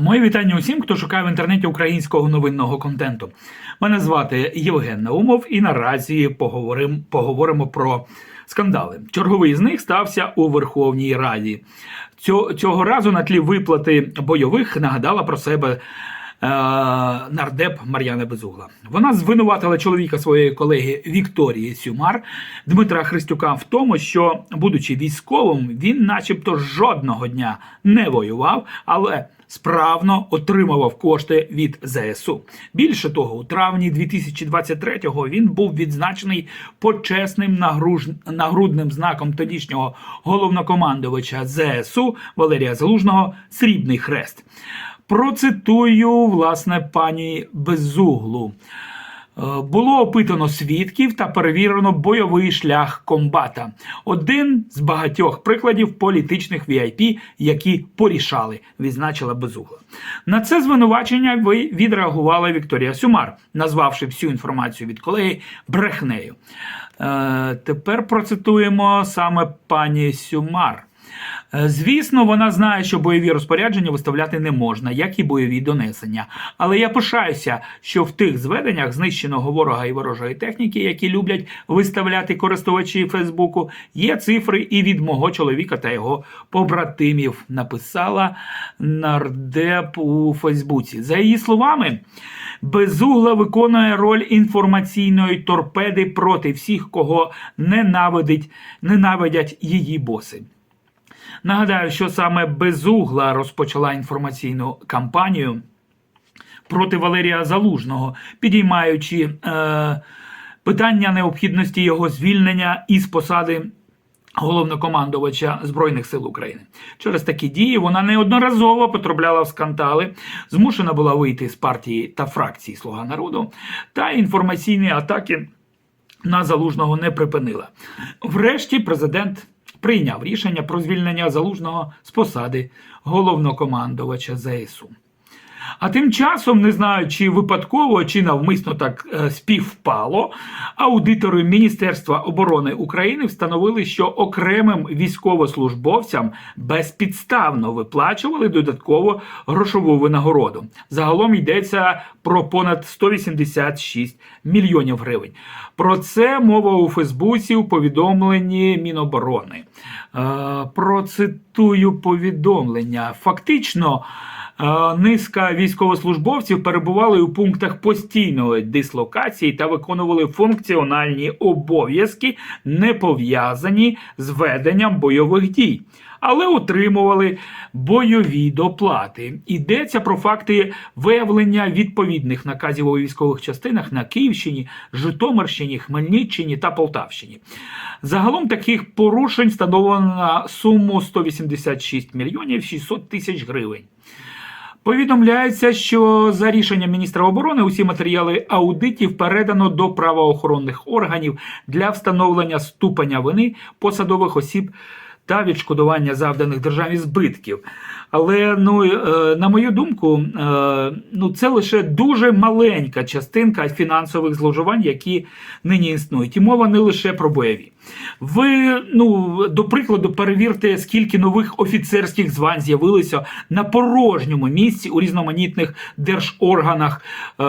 Моє вітання усім, хто шукає в інтернеті українського новинного контенту. Мене звати Євген Наумов, і наразі поговоримо, поговоримо про скандали. Черговий з них стався у Верховній Раді. Цього разу на тлі виплати бойових нагадала про себе. Е, Нардеп Мар'яна Безугла. Вона звинуватила чоловіка своєї колеги Вікторії Сюмар Дмитра Христюка в тому, що, будучи військовим, він, начебто, жодного дня не воював, але справно отримував кошти від ЗСУ. Більше того, у травні 2023-го він був відзначений почесним нагрудним знаком тодішнього головнокомандувача ЗСУ Валерія Залужного Срібний хрест. Процитую власне пані Безуглу. Е, Було опитано свідків та перевірено бойовий шлях комбата. Один з багатьох прикладів політичних VIP, які порішали, відзначила Безугла. На це звинувачення ви відреагувала Вікторія Сюмар, назвавши всю інформацію від колеги брехнею. Е, тепер процитуємо саме пані Сюмар. Е, Звісно, вона знає, що бойові розпорядження виставляти не можна, як і бойові донесення. Але я пишаюся, що в тих зведеннях знищеного ворога і ворожої техніки, які люблять виставляти користувачі Фейсбуку, є цифри і від мого чоловіка та його побратимів. Написала нардеп у Фейсбуці. За її словами. Безугла виконує роль інформаційної торпеди проти всіх, кого ненавидять її боси. Нагадаю, що саме Безугла розпочала інформаційну кампанію проти Валерія Залужного, підіймаючи е, питання необхідності його звільнення із посади. Головнокомандувача Збройних сил України через такі дії вона неодноразово потрапляла в скандали, змушена була вийти з партії та фракції Слуга народу та інформаційні атаки на залужного не припинила. Врешті президент прийняв рішення про звільнення залужного з посади головнокомандувача ЗСУ. А тим часом, не знаю, чи випадково, чи навмисно так е, співпало, аудитори Міністерства оборони України встановили, що окремим військовослужбовцям безпідставно виплачували додатково грошову винагороду. Загалом йдеться про понад 186 мільйонів гривень. Про це мова у Фейсбуці у повідомленні Міноборони. Е, Процитую повідомлення. Фактично. Е, Низка військовослужбовців перебували у пунктах постійної дислокації та виконували функціональні обов'язки, не пов'язані з веденням бойових дій, але отримували бойові доплати. Йдеться про факти виявлення відповідних наказів у військових частинах на Київщині, Житомирщині, Хмельниччині та Полтавщині. Загалом таких порушень встановлено на суму 186 мільйонів 600 тисяч гривень. Повідомляється, що за рішенням міністра оборони усі матеріали аудитів передано до правоохоронних органів для встановлення ступеня вини посадових осіб та відшкодування завданих державі збитків. Але ну е, на мою думку, е, ну це лише дуже маленька частинка фінансових зловживань, які нині існують. І мова не лише про бойові. Ви, ну, до прикладу, перевірте, скільки нових офіцерських звань з'явилося на порожньому місці у різноманітних держорганах. Е,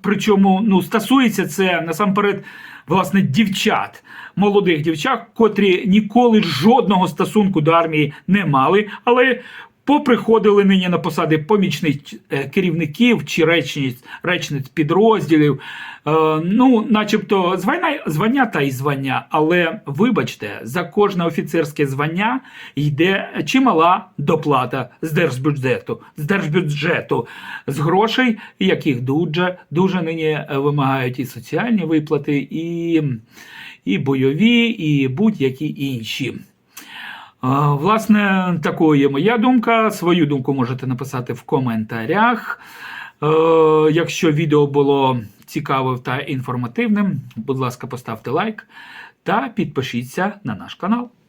причому ну, стосується це насамперед власне дівчат, молодих дівчат, котрі ніколи жодного стосунку до армії не мали, але поприходили нині на посади помічних е, керівників чи речниць, речниць підрозділів. Е, ну, начебто, звання, звання та й звання, але вибачте, за кожне офіцерське звання йде чимала доплата з держбюджету, з держбюджету, з грошей, яких дуже дуже нині вимагають і соціальні виплати, і, і бойові, і будь-які інші. Власне, такою є моя думка. Свою думку можете написати в коментарях. Е, Якщо відео було цікавим та інформативним, будь ласка, поставте лайк та підпишіться на наш канал.